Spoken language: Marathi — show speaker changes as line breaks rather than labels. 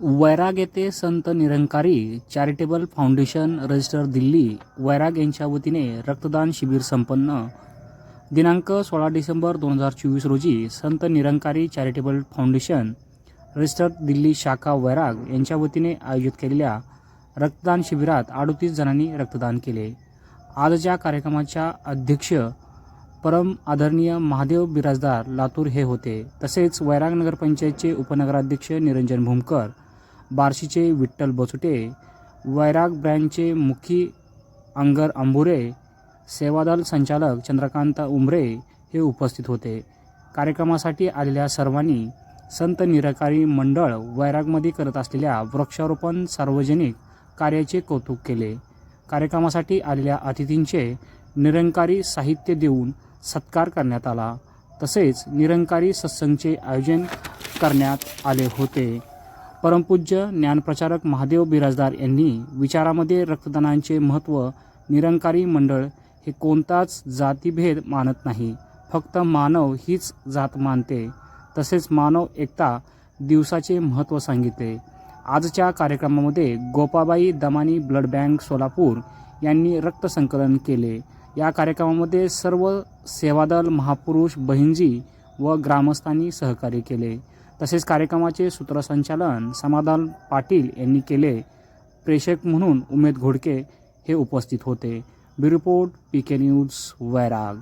वैराग येथे Sant Nirankari charitable foundation register Delhi Vairag यांच्या वतीने रक्तदान शिबिर संपन्न. दिनांक सोळा डिसेंबर दोन हजार चोवीस रोजी Sant Nirankari charitable foundation register Delhi शाखा वैराग यांच्या वतीने आयोजित केलेल्या रक्तदान शिबिरात अडोतीस जणांनी रक्तदान केले. आजच्या कार्यक्रमाच्या अध्यक्ष परम आदरणीय महादेव बिराजदार लातूर हे होते. तसेच वैराग नगरपंचायतचे उपनगराध्यक्ष निरंजन भूमकर बार्शीचे विठ्ठल बसुटे वैराग ब्रँडचे मुखी अंगर अंबुरे सेवादल संचालक चंद्रकांत उमरे हे उपस्थित होते. कार्यक्रमासाठी आलेल्या सर्वांनी संत निराकारी मंडळ वैरागमध्ये करत असलेल्या वृक्षारोपण सार्वजनिक कार्याचे कौतुक केले. कार्यक्रमासाठी आलेल्या अतिथींचे निरंकारी साहित्य देऊन सत्कार करण्यात आला. तसेच निरंकारी सत्संगचे आयोजन करण्यात आले होते. परमपूज्य ज्ञानप्रचारक महादेव बिराजदार यांनी विचारामध्ये रक्तदानाचे महत्त्व निरंकारी मंडळ हे कोणताच जातीभेद मानत नाही. फक्त मानव हीच जात मानते. तसेच मानव एकता दिवसाचे महत्त्व सांगितले. आजच्या कार्यक्रमामध्ये गोपाबाई दमानी ब्लड बँक सोलापूर यांनी रक्त संकलन केले. या कार्यक्रमामध्ये सर्व सेवादल महापुरुष बहिणजी व ग्रामस्थांनी सहकार्य केले. तसेच कार्यक्रमाचे सूत्रसंचालन समाधान पाटील यांनी केले. प्रेषक म्हणून उमेद घोडके हे उपस्थित होते. Bureau report P K news Vairag.